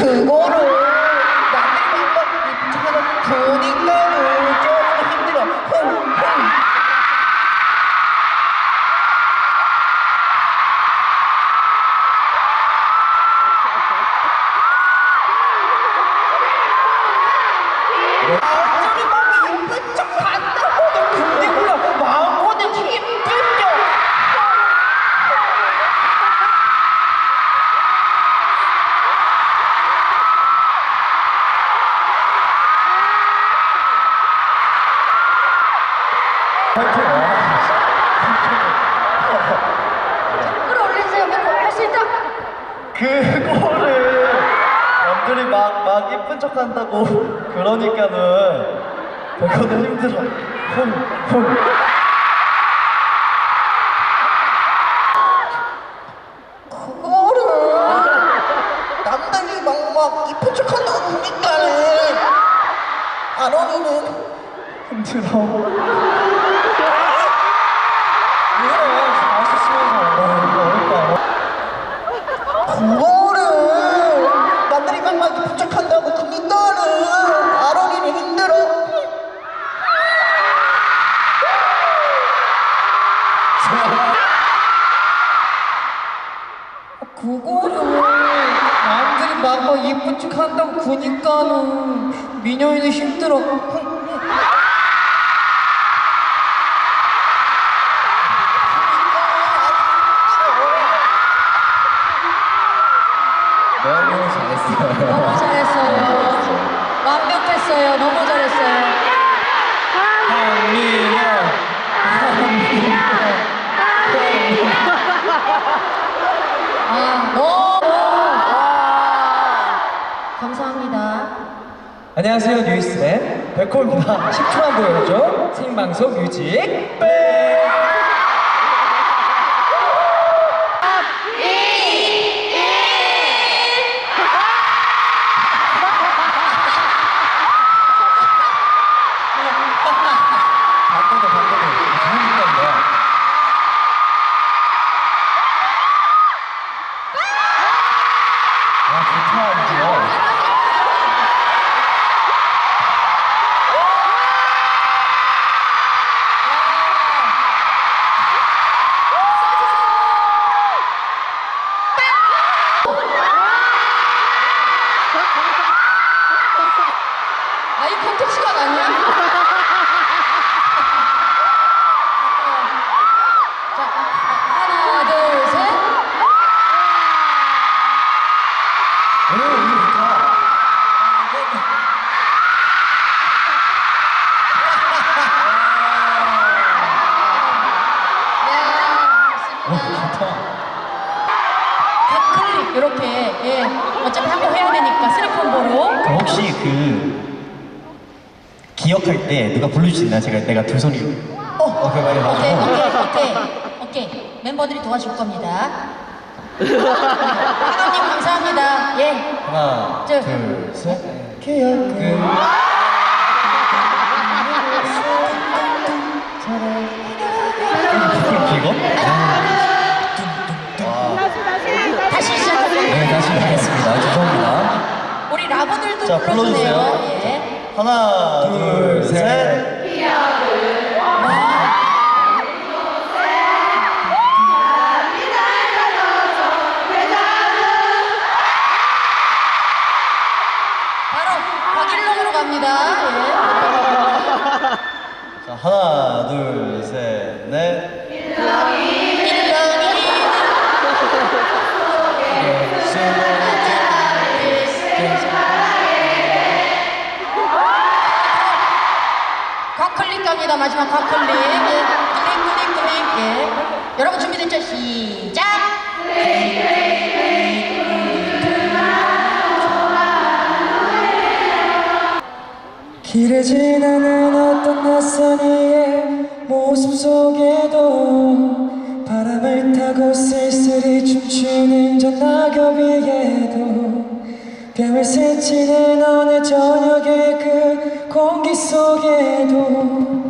그거를 그거를 남들이 막, 막 이쁜 척 한다고 그러니까는 그거는 힘들어. 흥, 흥. 그거를 남들이 막, 막 이쁜 척 한다고 그러니까는 아론이는 힘들어. 이 막, 막 예쁜 척 한다고 그니까는 민영이는 힘들어. 안녕하세요 뉴이스의 백호입니다. 10초만 보여줘. 생방송 뮤직 백! 아 좋다 이거 이 컨택 시간 아니야? 자, 하나, 둘, 셋. 오 이거 좋다 오 좋다 클릭 이렇게 예 어차피 한 번 해야 되니까 쓰리콤보로 그럼 혹시 그 기억할 때 누가 불러주시나? 제가 내가 두 손이. 어, 어 그거 많이 오케이 가지고 오케이 오케이. 오케이. 멤버들이 도와줄 겁니다. 하나님 감사합니다. 예. 하나 저- 둘셋. 기억은 이거? 다시 시작하겠습니다 네 다시 하겠습니다. 죄송합니다. 우리 라버들도 자, 불러주세요. 예. 하나 둘셋. 바로 갑니다 마지막 과클릭 예. 클릭 클릭 클릭 예. 여러분 준비됐죠 시작 길을 지나는 어떤 낯선 이의 모습 속에도 바람을 타고 쓸쓸히 춤추는 저 낙엽 위에도 뺨을 스치는 어느 저녁의 그 공기 속에도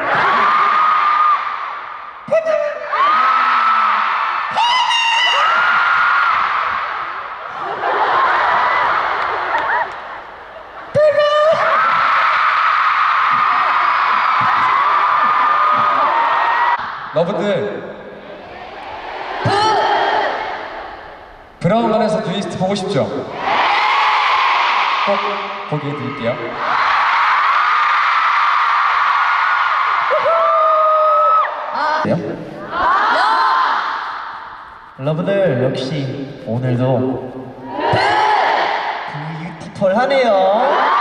러브들 브라운관에서 뉴이스트 보고 싶죠? 꼭 보게 해드릴게요 돼요? 여러분들 역시 오늘도 뷰티풀하네요.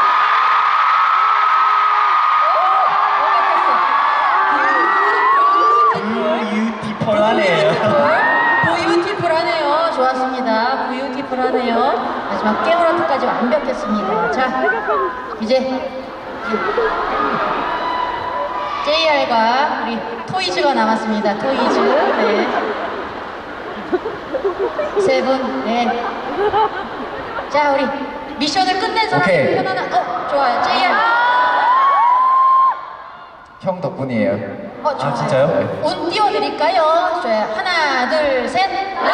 뷰티풀하네요. 뷰티풀하네요. 좋았습니다. 뷰티풀하네요. 마지막 깨우라트까지 완벽했습니다. 자, 이제 JR과 우리 토이즈가 남았습니다. 토이즈. 네. 세 분. 네. 자, 우리 미션을 끝낸 사람 오케이. 편하나. 어, 좋아요. JR. 형 덕분이에요 어, 좋아요. 아 진짜요? 운 띄워드릴까요? 좋아요. 하나, 둘, 셋. 라!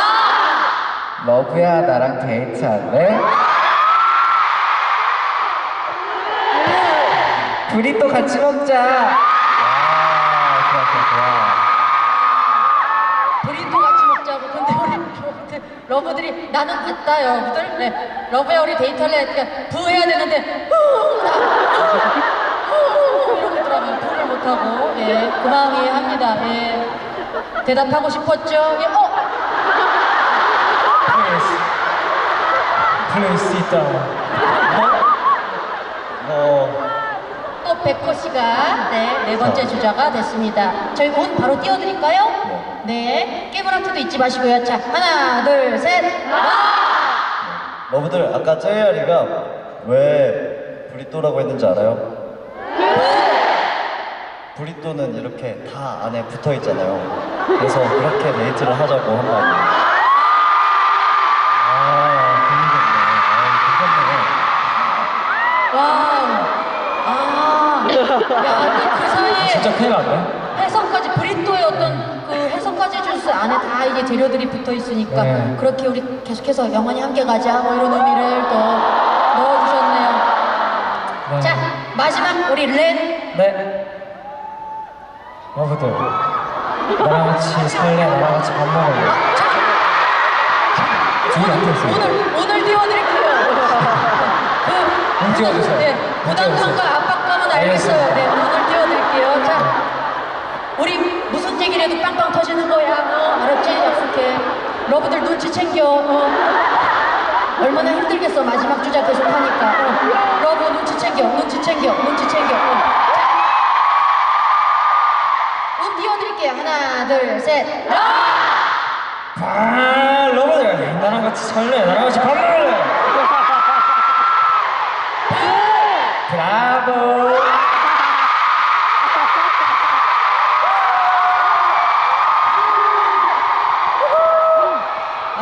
러브야 나랑 데이트할래? 둘이 또 같이 먹자 아 좋아 좋아 브리또 같이 먹자고. 근데 우리 러브들, 러브들이 나는 봤다, 여러분들. 네. 러브야, 우리 데이트할래? 그러니까 부 해야 되는데, 후! 이러고 못하고. 예. 그 마음 이해합니다. 예. 대답하고 싶었죠? 예. 어? 플레이스 있다 어 또 백호 씨가 네, 네 번째 주자가 됐습니다. 저희 운 바로 띄워드릴까요? 네. 깨물아트도 잊지 마시고요. 자, 하나, 둘, 셋. 여러분들 아까 JR이가 왜 브리또라고 했는지 알아요? 브리또는 이렇게 다 안에 붙어 있잖아요. 그래서 그렇게 데이트를 하자고 한 거예요. 아, 와우. 아. 야, 사이에 진짜 큰일 났네 해성까지 브리또의 어떤 그 해성까지 주스 안에 다 이제 재료들이 붙어 있으니까 네. 그렇게 우리 계속해서 영원히 함께 가자 뭐 이런 의미를 또 넣어주셨네요. 네. 자 마지막 우리 렌 네 러브들 나랑 같이 살래 나랑 같이 밥 먹을래 둘이 앉아있어요 오늘 오늘 띄워드릴게요. 그 오늘 띄워주세요. 네, 부담감과. 압박감은 알겠어요. 네, 오늘 띄워드릴게요. 자, 우리 무슨 얘기를 해도 빵빵 터지는 거야. 어, 알았지? 약속해. 러브들 눈치 챙겨. 어. 얼마나 힘들겠어 마지막 주자 계속 하니까. 어. 러브 눈치 챙겨, 눈치 챙겨, 눈치 챙겨. 어. 하나, 둘, 셋. 러! 아 러브들 나랑 같이 살래 나랑 같이 밥 먹을래 브라보